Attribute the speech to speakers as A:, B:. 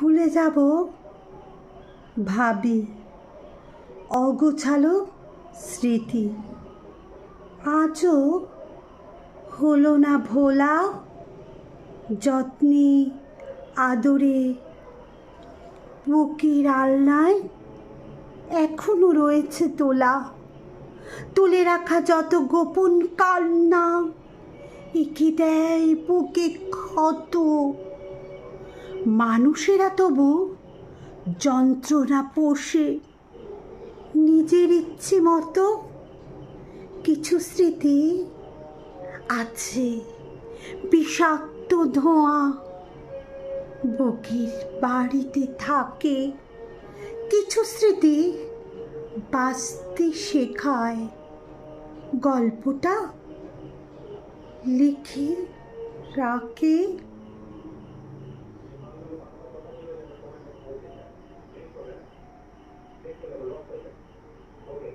A: ভুলে যাব? ভাবি, অগোছালো স্মৃতি। আজও হলো না ভোলা যত্নে আদরে। বুকের আলনায় এখনও রয়েছে তোলা। তুলে রাখা যত গোপন কান্না, একে দেয় বুকে ক্ষত। মানুষেরা তবু যন্ত্রণা পোষে নিজের ইচ্ছে মতো কিছু স্মৃতি আছে। বিষাক্ত ধোঁয়া বুকের বাড়িতে থাকে। কিছু স্মৃতি বাঁচতে শেখায়। গল্পটা লিখে রাখে okay